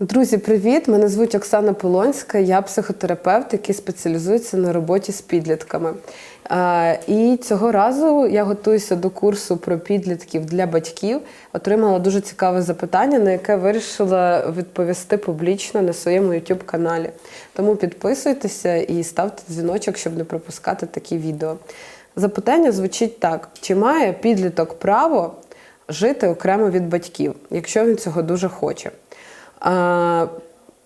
Друзі, привіт! Мене звуть Оксана Полонська, я психотерапевт, який спеціалізується на роботі з підлітками. І цього разу я готуюся до курсу про підлітків для батьків. Отримала дуже цікаве запитання, на яке вирішила відповісти публічно на своєму youtube каналі. Тому підписуйтеся і ставте дзвіночок, щоб не пропускати такі відео. Запитання звучить так: чи має підліток право жити окремо від батьків, якщо він цього дуже хоче?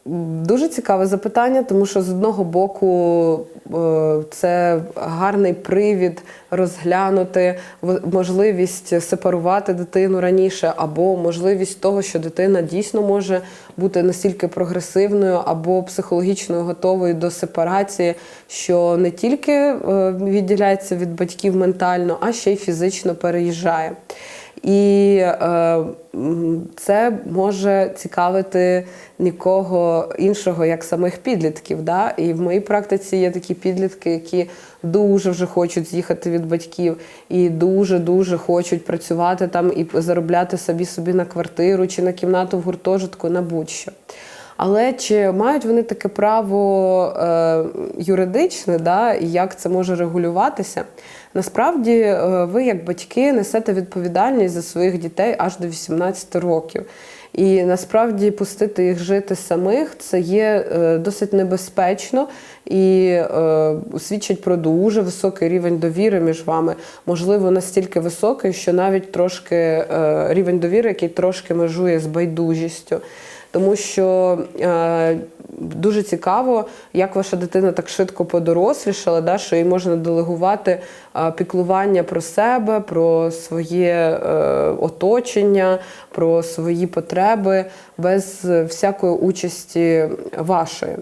Дуже цікаве запитання, тому що з одного боку е, це гарний привід розглянути можливість сепарувати дитину раніше, або можливість того, що дитина дійсно може бути настільки прогресивною або психологічно готовою до сепарації, що не тільки е, відділяється від батьків ментально, а ще й фізично переїжджає. І е, це може цікавити нікого іншого, як самих підлітків. Да? І в моїй практиці є такі підлітки, які дуже вже хочуть з'їхати від батьків і дуже-дуже хочуть працювати там і заробляти собі собі на квартиру чи на кімнату в гуртожитку, на будь-що. Але чи мають вони таке право е, юридичне, да, і як це може регулюватися? Насправді, е, ви, як батьки, несете відповідальність за своїх дітей аж до 18 років. І насправді пустити їх жити самих це є е, досить небезпечно і е, свідчить про дуже високий рівень довіри між вами. Можливо, настільки високий, що навіть трошки е, рівень довіри, який трошки межує з байдужістю. Тому що е, дуже цікаво, як ваша дитина так швидко подорослішала, да, що їй можна делегувати е, піклування про себе, про своє е, оточення, про свої потреби без всякої участі вашої.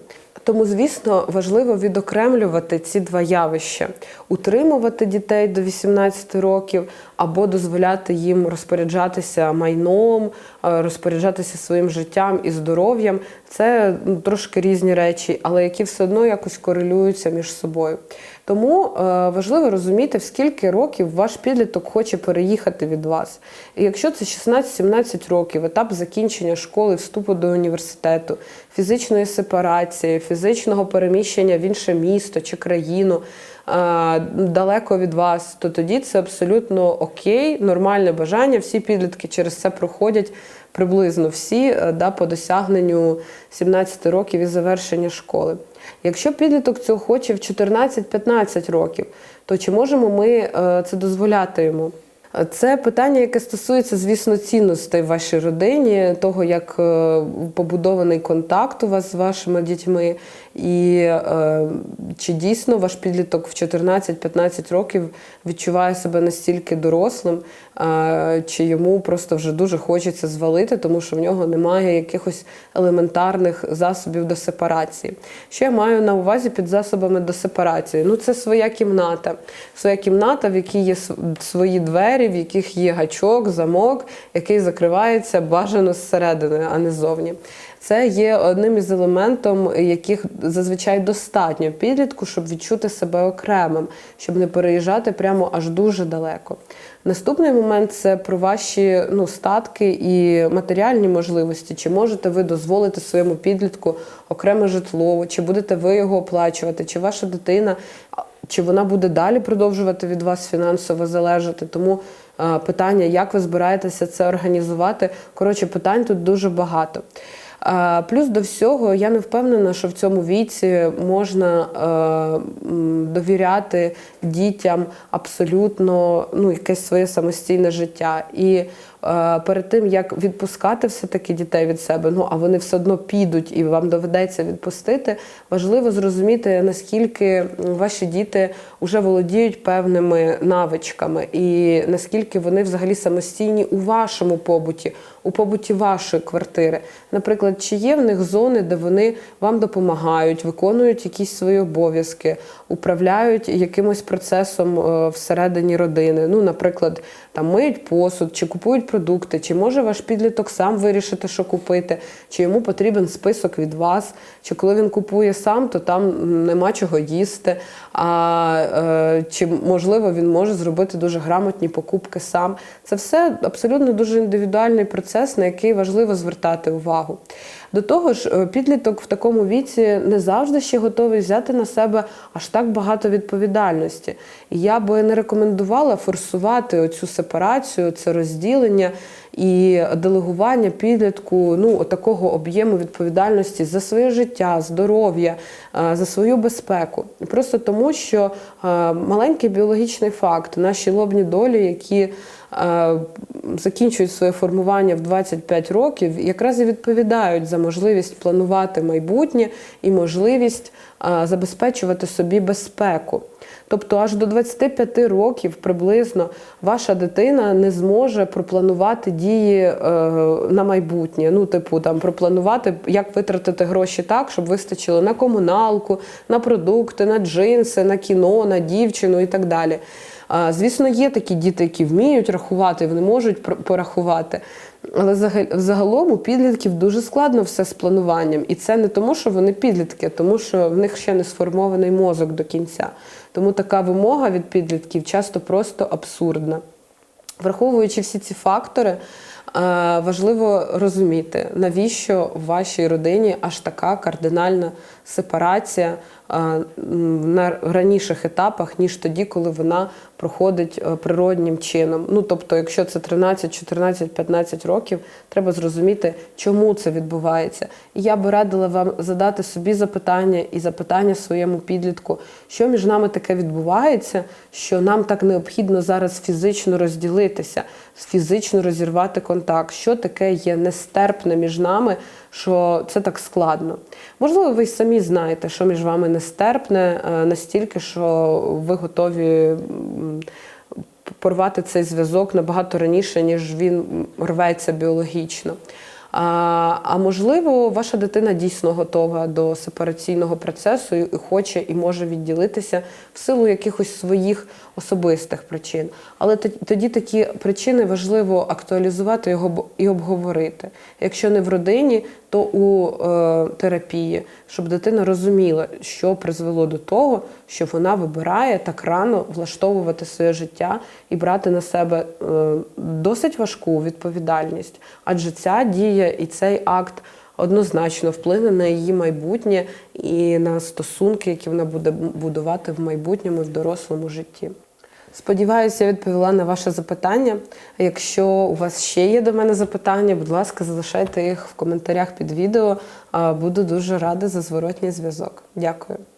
Тому, звісно, важливо відокремлювати ці два явища: утримувати дітей до 18 років або дозволяти їм розпоряджатися майном, е, розпоряджатися своїм життям і здоров'ям. Це ну, трошки різні речі, але які все одно якось корелюються між собою. Тому е, важливо розуміти, в скільки років ваш підліток хоче переїхати від вас. І якщо це 16-17 років, етап закінчення школи, вступу до університету, фізичної сепарації, фізичного переміщення в інше місто чи країну. е, Далеко від вас, то тоді це абсолютно окей, нормальне бажання. Всі підлітки через це проходять приблизно всі е, да, по досягненню 17 років і завершення школи. Якщо підліток цього хоче в 14-15 років, то чи можемо ми е, це дозволяти йому? Це питання, яке стосується, звісно, цінностей в вашій родині, того, як е, побудований контакт у вас з вашими дітьми, і е, чи дійсно ваш підліток в 14-15 років відчуває себе настільки дорослим, е, чи йому просто вже дуже хочеться звалити, тому що в нього немає якихось елементарних засобів до сепарації. Що я маю на увазі під засобами до сепарації? Ну, це своя кімната. Своя кімната, в якій є свої двері, в яких є гачок, замок, який закривається бажано зсередини, а не ззовні. Це є одним із елементів, яких зазвичай достатньо підлітку, щоб відчути себе окремим, щоб не переїжджати прямо аж дуже далеко. Наступний момент це про ваші ну, статки і матеріальні можливості. Чи можете ви дозволити своєму підлітку окреме житло, чи будете ви його оплачувати, чи ваша дитина, чи вона буде далі продовжувати від вас фінансово залежати. Тому е, питання, як ви збираєтеся це організувати. Коротше, питань тут дуже багато. Плюс до всього, я не впевнена, що в цьому віці можна е, довіряти дітям абсолютно ну, якесь своє самостійне життя. І е, перед тим, як відпускати все-таки дітей від себе, ну а вони все одно підуть і вам доведеться відпустити, важливо зрозуміти, наскільки ваші діти вже володіють певними навичками, і наскільки вони взагалі самостійні у вашому побуті, у побуті вашої квартири. Наприклад, чи є в них зони, де вони вам допомагають, виконують якісь свої обов'язки, управляють якимось процесом е, всередині родини. Ну, наприклад, там миють посуд, чи купують продукти, чи може ваш підліток сам вирішити, що купити, чи йому потрібен список від вас, чи коли він купує сам, то там нема чого їсти. А е, чи можливо він може зробити дуже грамотні покупки сам. Це все абсолютно дуже індивідуальний процес, на який важливо звертати увагу. До того ж, е, підліток в такому віці не завжди ще готовий взяти на себе аж так багато відповідальності. Я би не рекомендувала форсувати оцю сепарацію, це розділення і делегування підлітку ну, такого об'єму відповідальності за своє життя, здоров'я, е, за свою безпеку. Просто тому, що е, маленький біологічний факт, наші лобні долі, які е, закінчують своє формування в 25 років, якраз і відповідають за можливість планувати майбутнє і можливість забезпечувати собі безпеку. Тобто аж до 25 років приблизно ваша дитина не зможе пропланувати дії е, на майбутнє. Ну, типу, там пропланувати, як витратити гроші так, щоб вистачило на комуналку, на продукти, на джинси, на кіно, на дівчину і так далі. Звісно, є такі діти, які вміють рахувати, вони можуть порахувати. Але загалом у підлітків дуже складно все з плануванням. І це не тому, що вони підлітки, а тому що в них ще не сформований мозок до кінця. Тому така вимога від підлітків часто просто абсурдна. Враховуючи всі ці фактори, важливо розуміти, навіщо в вашій родині аж така кардинальна сепарація е, на раніших етапах, ніж тоді, коли вона проходить е, природнім чином. Ну тобто, якщо це 13, 14, 15 років, треба зрозуміти, чому це відбувається. І я би радила вам задати собі запитання і запитання своєму підлітку, що між нами таке відбувається, що нам так необхідно зараз фізично розділитися, фізично розірвати контакт, що таке є нестерпне між нами, що це так складно. Можливо, ви самі знаєте, що між вами нестерпне е, настільки, що ви готові порвати цей зв'язок набагато раніше, ніж він рветься біологічно. А, а можливо, ваша дитина дійсно готова до сепараційного процесу і хоче і може відділитися в силу якихось своїх особистих причин. Але тоді такі причини важливо актуалізувати його і обговорити. Якщо не в родині, то у е, терапії, щоб дитина розуміла, що призвело до того, що вона вибирає так рано влаштовувати своє життя і брати на себе е, досить важку відповідальність. Адже ця дія і цей акт однозначно вплине на її майбутнє і на стосунки, які вона буде будувати в майбутньому і в дорослому житті. Сподіваюся, я відповіла на ваше запитання. Якщо у вас ще є до мене запитання, будь ласка, залишайте їх в коментарях під відео. Буду дуже рада за зворотній зв'язок. Дякую.